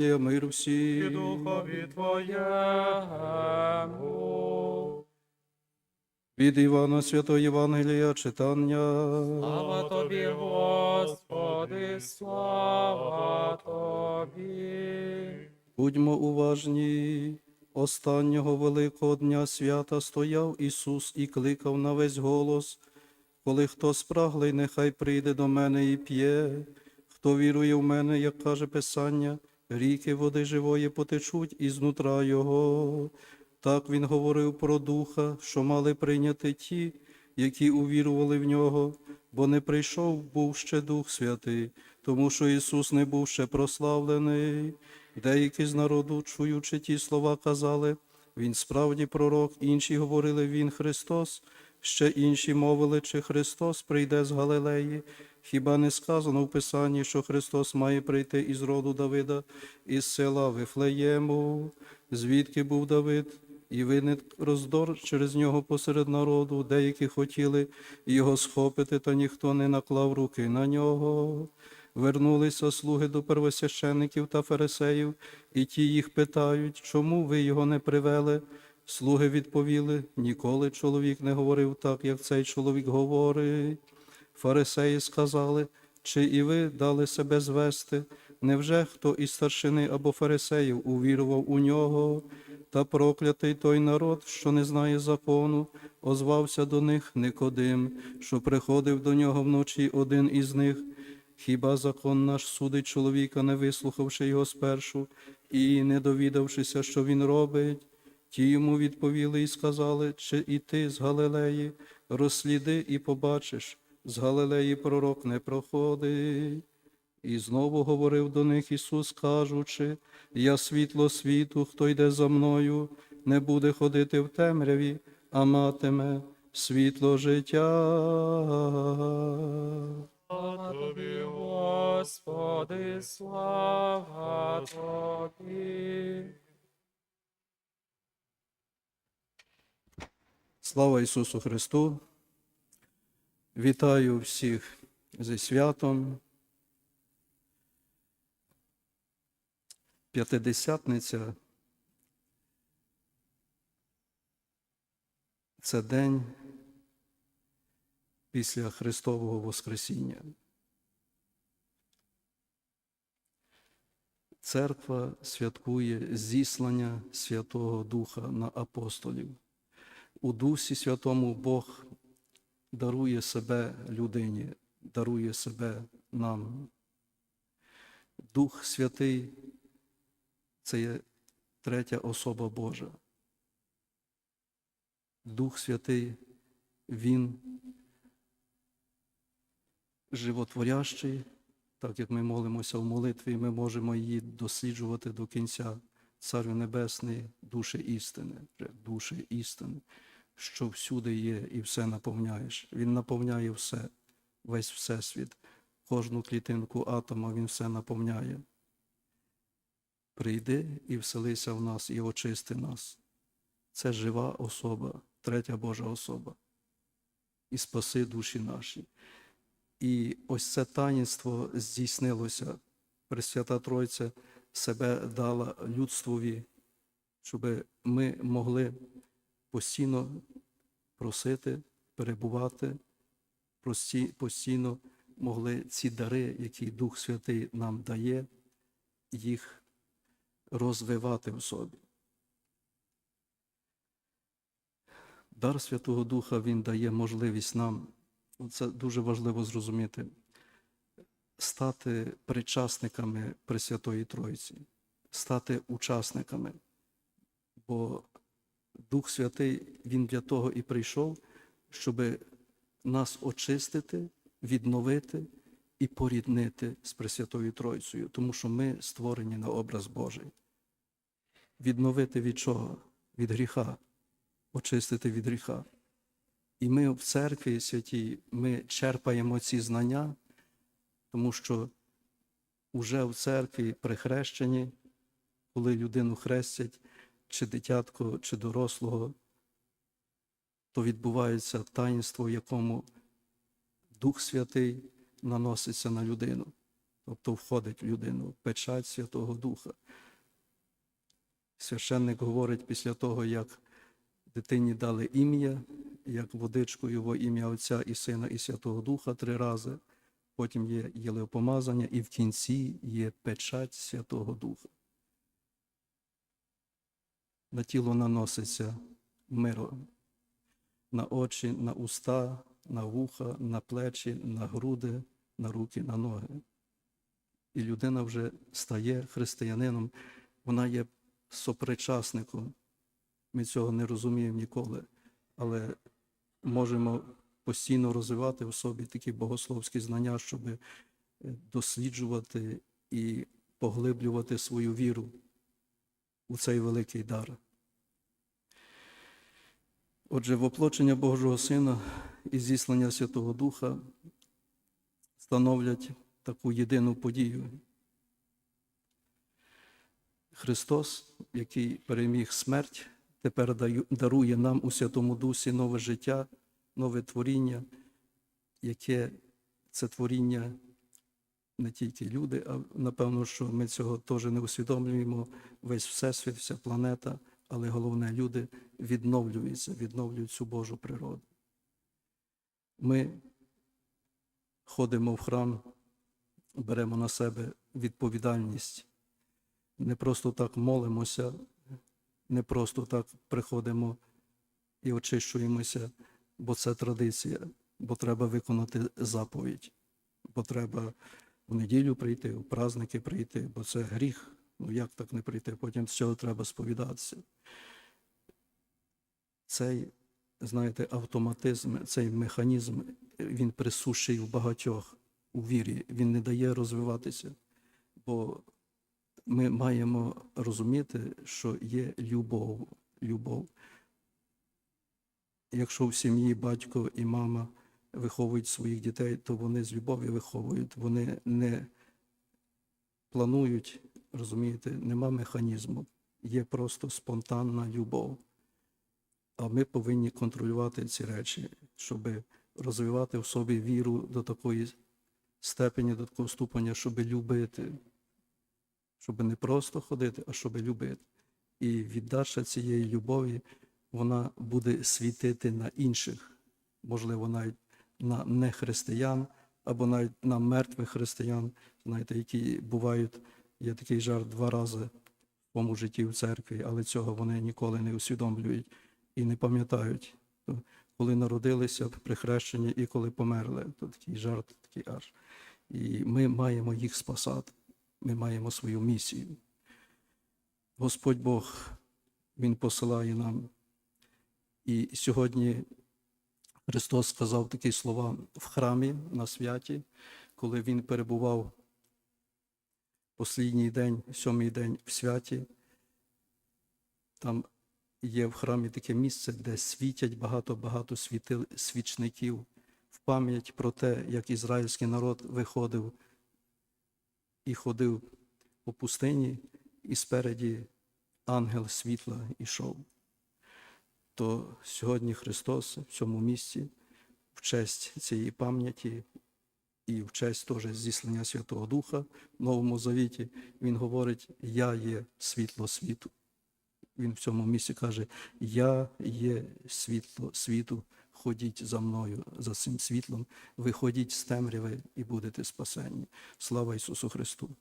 Є мир і духові Твоєму. Від Івана Святого Євангелія читання. Слава Тобі, Господи, слава Тобі. Будьмо уважні. Останнього великого дня свята стояв Ісус і кликав на весь голос. Коли хто спраглий, нехай прийде до мене і п'є. Хто вірує в мене, як каже Писання, ріки води живої потечуть із нутра Його. Так він говорив про духа, що мали прийняти ті, які увірували в нього, бо не прийшов був ще Дух Святий, тому що Ісус не був ще прославлений. Деякі з народу, чуючи ті слова, казали, Він справді пророк, інші говорили, Він Христос, ще інші мовили, чи Христос прийде з Галилеї. Хіба не сказано в Писанні, що Христос має прийти із роду Давида, із села Вифлеєму, звідки був Давид, і виник роздор через нього посеред народу, деякі хотіли його схопити, та ніхто не наклав руки на нього. Вернулися слуги до первосвящеників та фарисеїв, і ті їх питають, чому ви його не привели? Слуги відповіли, ніколи чоловік не говорив так, як цей чоловік говорить. Фарисеї сказали, чи і ви дали себе звести? Невже хто із старшини або фарисеїв увірував у нього? Та проклятий той народ, що не знає закону, озвався до них Никодим, що приходив до нього вночі один із них. Хіба закон наш судить чоловіка, не вислухавши його спершу і не довідавшися, що він робить? Ті йому відповіли і сказали, чи і ти з Галилеї, розсліди і побачиш, з Галилеї пророк не проходить. І знову говорив до них Ісус, кажучи, я світло світу, хто йде за мною, не буде ходити в темряві, а матиме світло життя. Тобі, Господи, слава Тобі. Слава Ісусу Христу! Вітаю всіх зі святом. П'ятидесятниця це день після Христового Воскресіння. Церква святкує зіслання Святого Духа на апостолів. У Дусі Святому Бог дарує себе людині, дарує себе нам. Дух Святий це є третя особа Божа. Дух Святий, Він животворящий, так як ми молимося в молитві, ми можемо її досліджувати до кінця. Царю Небесний, душі істини, душі істини, що всюди є і все наповняєш. Він наповняє все, весь всесвіт, кожну клітинку атома він все наповняє. Прийди і вселися в нас, і очисти нас. Це жива особа, третя Божа особа. І спаси душі наші. І ось це таїнство здійснилося. Пресвята Тройця себе дала людствові, щоб ми могли постійно просити, перебувати, постійно могли ці дари, які Дух Святий нам дає, їх розвивати в собі. Дар Святого Духа Він дає можливість нам, це дуже важливо зрозуміти, стати причасниками Пресвятої Троїці, стати учасниками. Бо Дух Святий, Він для того і прийшов, щоб нас очистити, відновити і поріднити з Пресвятою Тройцею, тому що ми створені на образ Божий. Відновити від чого? Від гріха, очистити від гріха. І ми в церкві святій, ми черпаємо ці знання, тому що вже в церкві при хрещенні, коли людину хрестять, чи дитятко, чи дорослого, то відбувається таїнство, в якому Дух Святий наноситься на людину. тобто входить в людину, печать Святого Духа. Священник говорить після того, як дитині дали ім'я, як водичкою во ім'я Отця і Сина і Святого Духа три рази. Потім є єлеопомазання, і в кінці є печать Святого Духа. На тіло наноситься миро, на очі, на уста, на вуха, на плечі, на груди, на руки, на ноги. І людина вже стає християнином, вона є сопричасником. Ми цього не розуміємо ніколи, але можемо постійно розвивати в собі такі богословські знання, щоб е, досліджувати і поглиблювати свою віру у цей великий дар. Отже, воплочення Божого Сина і зіслання Святого Духа становлять таку єдину подію. Христос, який переміг смерть, тепер дарує нам у Святому Дусі нове життя, нове творіння, яке це творіння не тільки люди, а напевно, що ми цього теж не усвідомлюємо. Весь Всесвіт, вся планета, але головне, люди відновлюються, відновлюють цю Божу природу. Ми ходимо в храм, беремо на себе відповідальність. Не просто так молимося, не просто так приходимо і очищуємося, бо це традиція, бо треба виконати заповідь, бо треба в неділю прийти, в праздники прийти, бо це гріх. Ну як так не прийти? Потім з цього треба сповідатися. Цей, знаєте, автоматизм, цей механізм, він присущий в багатьох у вірі, він не дає розвиватися. Бо ми маємо розуміти, що є любов. любов. Якщо в сім'ї батько і мама виховують своїх дітей, то вони з любов'ю виховують, вони не планують, розумієте, нема механізму, є просто спонтанна любов. А ми повинні контролювати ці речі, щоб розвивати в собі віру до такої степені, до такого ступеня, щоб любити, щоб не просто ходити, а щоб любити. І віддача цієї любові, вона буде світити на інших, можливо, навіть на нехристиян, або навіть на мертвих християн, знаєте, які бувають, є такий жарт два рази в своєму житті в церкві, але цього вони ніколи не усвідомлюють і не пам'ятають. Коли народилися при хрещенні і коли померли, то такий жарт, такий аж. І ми маємо їх спасати. Ми маємо свою місію. Господь Бог, Він посилає нам. І сьогодні Христос сказав такі слова в храмі на святі, коли Він перебував останній день, сьомий день в святі. Там є в храмі таке місце, де світять багато-багато свічників в пам'ять про те, як ізраїльський народ виходив і ходив по пустині, і спереді ангел світла ішов. То сьогодні Христос в цьому місці в честь цієї пам'яті і в честь теж зіслання Святого Духа в Новому Завіті, Він говорить: Я є світло світу. Він в цьому місці каже: Я є світло світу, ходіть за мною, за цим світлом, виходіть з темряви і будете спасені. Слава Ісусу Христу!